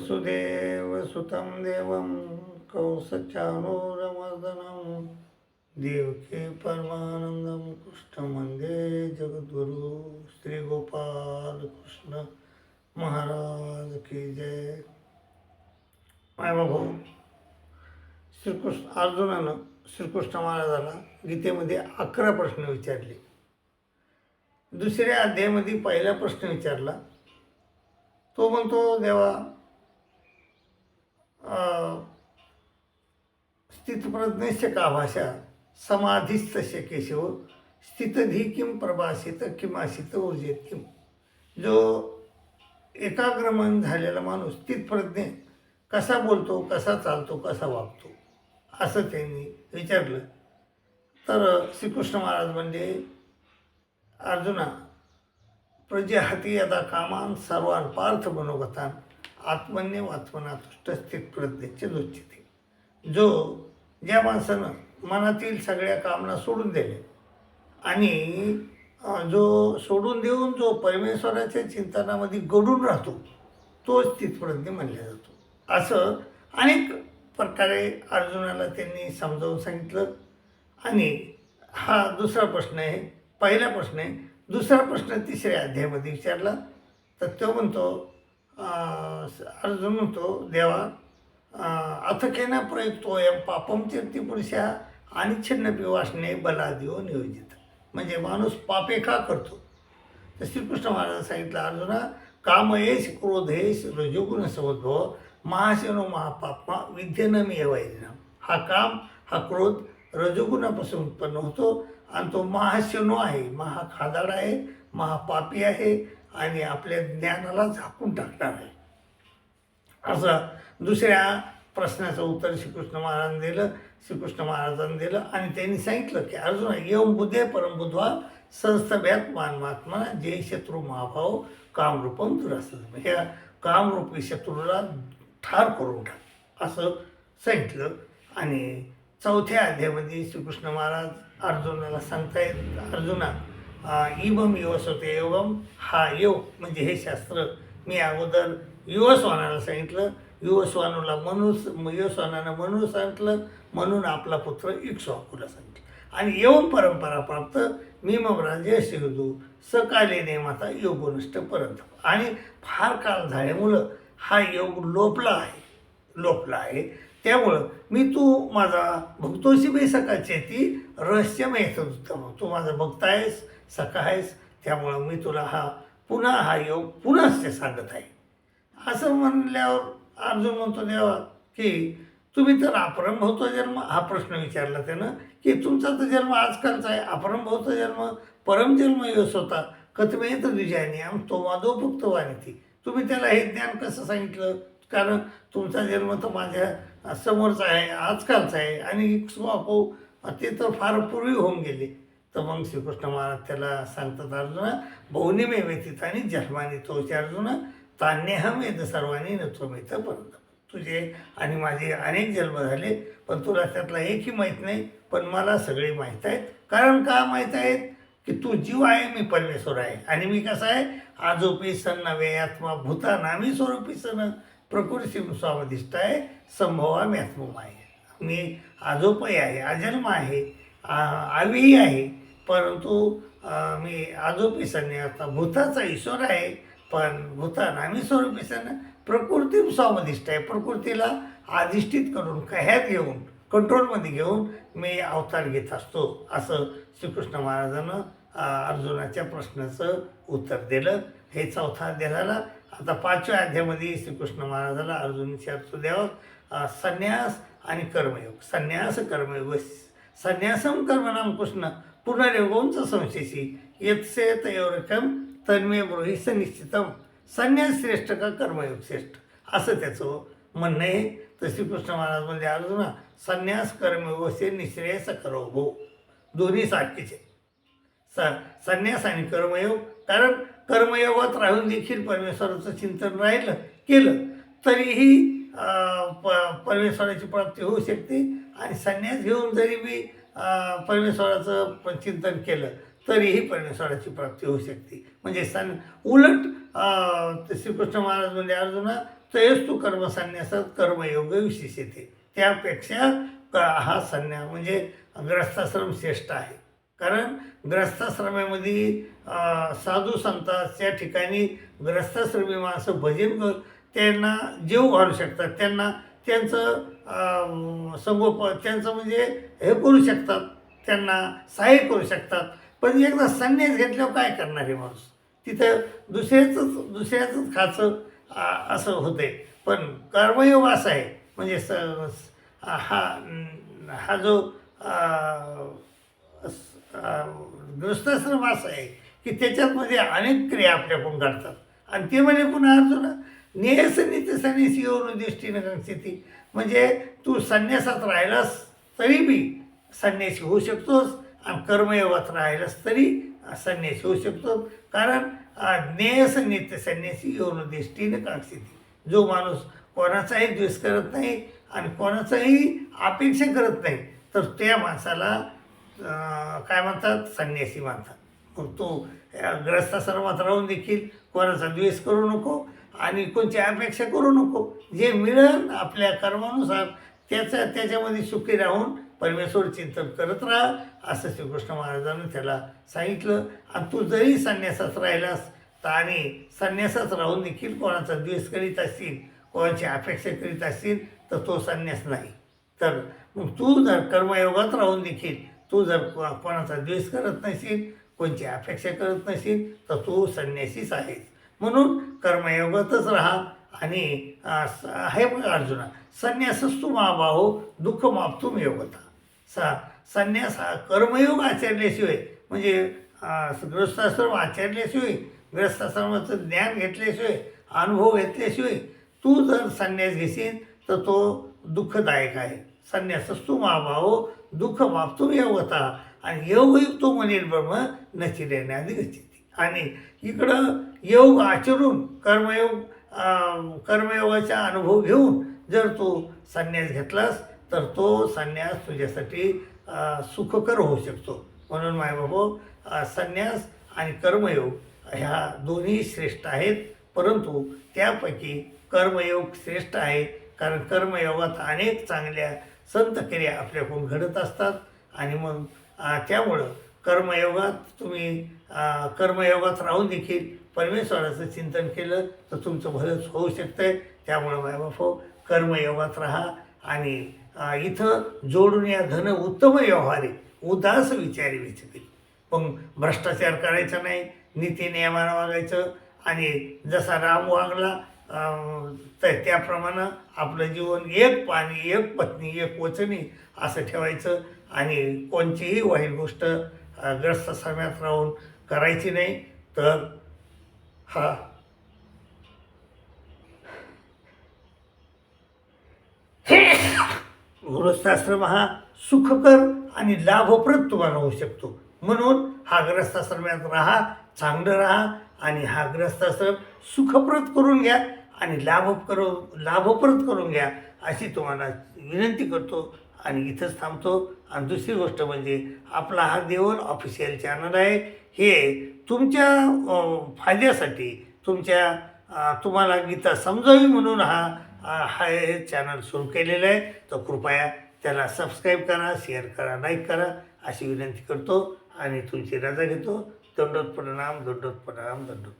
वसुदेवसुतं देवं कौसचानूरमर्दनं देवके परमानन्दं कृष्णमन्दे जगद्गुरु श्रीगोपालकृष्ण महाराज की जय। मायबाभाऊ श्रीकृष्ण अर्जुनानं श्रीकृष्ण महाराजाला गीतेमध्ये अकरा प्रश्न विचारले. दुसऱ्या अध्यायामध्ये पहिला प्रश्न विचारला. तो म्हणतो देवा अं, स्थितप्रज्ञस्य का भाषा समाधिस्थ केशव स्थितधी किम प्रभासित किमाशित ऊर्जेत किम जो एकाग्रमन झालेला माणूस स्थितप्रज्ञ कसा बोलतो कसा चालतो कसा वागतो असं त्यांनी विचारलं. तर श्रीकृष्ण महाराज म्हणजे अर्जुना प्रजे हाती यदा कामान सर्वान पार्थ मनोगतान आत्मन्य आत्मना तुष्ट स्थित प्रज्ञेचे जो ज्या माणसानं मनातील सगळ्या कामना सोडून दिले आणि जो सोडून देऊन जो परमेश्वराच्या चिंतनामध्ये गडून राहतो तोच स्थितप्रज्ञ म्हणला जातो. असं अनेक प्रकारे अर्जुनाला त्यांनी समजावून सांगितलं. आणि हा दुसरा प्रश्न आहे पहिला प्रश्न आहे. दुसरा प्रश्न तिसऱ्या अध्यायामध्ये विचारला. तर तो म्हणतो अर्जुन म्हणतो देवा. अथकेना अथकेन प्रयुक्तोयम पापम चिरती पुरुषा आणि छिन्नपी वासने बलादिओ नियोजित. म्हणजे माणूस पापे का करतो? तर श्रीकृष्ण महाराज सांगितलं अर्जुना कामयेश क्रोधेश रजोगुण समुद्भव महाशनो महापापमा विद्येनं मी येवायना हा काम हा क्रोध रजोगुणापासून उत्पन्न होतो आणि तो महाशनो आहे महाखादाड आहे महापापी आहे आणि आपल्या ज्ञानाला झाकून टाकणार आहे. असं दुसऱ्या प्रश्नाचं उत्तर श्रीकृष्ण महाराजांनी दिलं श्रीकृष्ण महाराजांनी दिलं आणि त्यांनी सांगितलं की अर्जुन येऊन बुद्धे परमबुद्धवा संस्थभ्यात मानवात्मा जे शत्रू महाभाव कामरूपम दुरासन ह्या कामरूपी शत्रूला ठार करून टाक असं सांगितलं. आणि चौथ्या अध्यायामध्ये श्रीकृष्ण महाराज अर्जुनाला सांगतायत अर्जुना अं, इमम योसते योगम हा योग म्हणजे हे शास्त्र. मी अगोदर युवस्वानाला सांगितलं युवस्वानूला मनुस युवस्वानानं म्हणून सांगितलं म्हणून आपला पुत्र इक्ष्वाकूला सांगितलं. आणि येऊन परंपरा प्राप्त मी राजे शिवदू सकाले नेमाता योगनिष्ठ पर्यंत आणि फार काळ झाल्यामुळं हा योग लोपला आहे लोपला आहे. त्यामुळं मी तू माझा भक्तोशी बे सकाळची ती रहस्यमय उत्तम तू माझा भक्त आहेस सखा आहेस त्यामुळं मी तुला हा पुन्हा हा योग पुन्हाच ते सांगत आहे. असं म्हणल्यावर अर्जुन म्हणतो देवा की तुम्ही तर अपरंभवतो जन्म. हा प्रश्न विचारला त्यानं की तुमचा तर जन्म आजकालचा आहे अपरंभवतो जन्म परमजन्म यश होता कथमे तर द्विजानी तो माधव फक्त वाणी तुम्ही त्याला हे ज्ञान कसं सांगितलं? कारण तुमचा जन्म तर माझ्या समोरचा आहे आजकालचा आहे आणि स्वापो ते तर फार पूर्वी होऊन गेले. तर मग श्रीकृष्ण महाराज त्याला सांगतात अर्जुन बहुनिमे व्यतीत आणि जन्माने तोचे अर्जुन तान्यहम येत सर्वांनी नत्वमेत पर्यंत तुझे आणि माझे अनेक जन्म झाले पण तुला त्यातला एकही माहीत नाही पण मला सगळे माहीत आहेत. कारण का माहीत आहेत? की तू जीव आहे मी परमेश्वर आहे. आणि मी कसा आहे? आजोपी सन नवे आत्मा भूता नामी स्वरूपी सन प्रकृती स्वामधिष्ठ आहे संभवा मी आहे मी आजोपही आहे अजन्म आहे आवीही आहे. परंतु मी आजोपी सण आता भूताचा ईश्वर आहे पण भूता नामी स्वरूपी सण प्रकृती स्वामधिष्ठ आहे. प्रकृतीला अधिष्ठित करून कह्यात घेऊन कंट्रोलमध्ये घेऊन मी अवतार घेत असतो असं श्रीकृष्ण महाराजानं अर्जुनाच्या प्रश्नाचं उत्तर दिलं. हे चौथा अध्याय झाला. आता पाचव्या अध्यायामध्ये श्रीकृष्ण महाराजाला अर्जुन अर्थ द्यावं. संन्यास आणि कर्मयोग. संन्यास कर्मयोग. संन्यासम कर्मनाम कृष्ण. पुनर्योगोंच संशेषी यत्से तयोरकम तन्मे ब्रोहिस सनिश्चितम संन्यास श्रेष्ठ का कर्मयोग श्रेष्ठ असं त्याचं म्हणणं आहे तर श्रीकृष्ण महाराज म्हणजे अर्जुना संन्यास कर्मयोगसे निश्रेयस करो भो दोन्ही सारखीचे स संन्यास आणि कर्मयोग कारण कर्मयोगात राहून देखील परमेश्वराचं चिंतन राहिलं केलं तरीही प परमेश्वराची प्राप्ती होऊ शकते आणि संन्यास घेऊन जरी मी परमेश्वराचं चिंतन केलं तरीही परमेश्वराची प्राप्ती होऊ शकते. म्हणजे सन उलट श्रीकृष्ण महाराज म्हणजे अर्जुना तयच तू कर्म संन्यासात कर्मयोग विशेष येते त्यापेक्षा हा संन्यास म्हणजे ग्रस्ताश्रम श्रेष्ठ आहे. कारण ग्रस्ताश्रमामध्ये साधू संतांच्या ठिकाणी ग्रस्ताश्रमी माणसं भजन त्यांना जीव घालू शकतात त्यांना त्यांचं संगोपन संगोप त्यांचं म्हणजे हे करू शकतात त्यांना सहाय्य करू शकतात. पण एकदा संन्यास घेतल्यावर काय करणार आहे माणूस? तिथं दुसऱ्याचंच दुसऱ्याचंच खाचं असं होते पण कर्मयोग असा आहे. म्हणजे स हा हा जो गृहस्थाश्रम असा आहे की त्याच्यामध्ये अनेक क्रिया आपल्याकडून घडतात. आणि ते म्हणजे पुन्हा अर्जुन? नेहस नित्य सन्यासी येऊन दृष्टीनं कंसिती म्हणजे तू संन्यासात राहिलास तरी बी संन्यासी होऊ शकतोस आणि कर्मयोगात राहिलास तरी संन्यासी होऊ शकतो कारण ज्ञेयस नित्य संन्यासी येऊन दृष्टीनं कांक्षिती जो माणूस कोणाचाही द्वेष करत नाही आणि कोणाचाही अपेक्षा करत नाही तर त्या माणसाला काय म्हणतात? संन्यासी म्हणतात मग तो ग्रस्ता ग्रस्ताश्रमात राहून देखील कोणाचा द्वेष करू नको. आणि कोणची अपेक्षा करू नको. जे मिळेल आपल्या कर्मानुसार त्याच्या त्याच्यामध्ये सुखी राहून परमेश्वर चिंतन करत राहा असं श्रीकृष्ण महाराजांनी त्याला सांगितलं. आणि तू जरी संन्यासात राहिलास तर आणि संन्यासात राहून देखील कोणाचा द्वेष करीत असतील कोणाची अपेक्षा करीत असतील तर तो संन्यास नाही. तर मग तू जर कर्मयोगात राहून देखील तू जर कोणाचा द्वेष करत नसेल कोणची अपेक्षा करत नसेल तर तू संन्यासीच आहेस. म्हणून कर्मयोगातच राहा आणि हे अर्जुना संन्यासस्तु महाबाहो दुःख मापतुम योगता. सा संन्यास हा कर्मयोग आचरल्याशिवाय म्हणजे ग्रस्ताश्रम आचरल्याशिवाय ग्रस्ताश्रमाचं ज्ञान घेतल्याशिवाय अनुभव घेतल्याशिवाय तू जर संन्यास घेशील तर तो दुःखदायक आहे. संन्यासस्तु महाभाव दुःख मापतुम योगता. आणि योगयुक्त मनील ब्रह्म आधी गच्छती. आणि इकडं योग आचरून कर्मयोग कर्मयोगाचा अनुभव घेऊन जर तू संन्यास घेतलास तर तो संन्यास तुझ्यासाठी सुखकर होऊ शकतो. म्हणून माय बाबा संन्यास आणि कर्मयोग ह्या दोन्ही श्रेष्ठ आहेत. परंतु त्यापैकी कर्मयोग श्रेष्ठ आहे कारण कर्मयोगात अनेक चांगल्या संतक्रिया आपल्याकडून घडत असतात. आणि मग त्यामुळं कर्मयोगात तुम्ही कर्मयोगात राहून देखील परमेश्वराचं चिंतन केलं तर तुमचं भलंच होऊ शकतंय. त्यामुळं मायबापो हो, कर्मयोगात राहा आणि इथं जोडून या धन उत्तम व्यवहारे उदास विचारी विचारी. पण भ्रष्टाचार करायचा नाही नीती नियमानं वागायचं आणि जसा राम वागला तर त्याप्रमाणे आपलं जीवन एक पाणी एक पत्नी एक वचनी असं ठेवायचं आणि कोणतीही वाईट गोष्ट ग्रस्त समयात राहून करायची नाही तर हा. गृहस्थाश्रम हा सुखकर आणि लाभप्रद तुम्हाला होऊ शकतो. म्हणून हा ग्रस्थाश्रमात राहा चांगलं राहा आणि हा ग्रस्थाश्रम सुखप्रद करून घ्या आणि लाभ करू लाभप्रद करून घ्या अशी तुम्हाला विनंती करतो. आणि इथंच थांबतो. आणि दुसरी गोष्ट म्हणजे आपला हा देवल ऑफिशियल चॅनल आहे. हे तुमच्या फायद्यासाठी तुमच्या तुम्हाला गीता समजावी म्हणून हा हा हे चॅनल सुरू केलेलं आहे. तर कृपया त्याला सबस्क्राईब करा शेअर करा लाईक करा. अशी विनंती करतो आणि तुमची रजा घेतो. दंडोत प्रणाम दंडोत प्रणाम दंडोत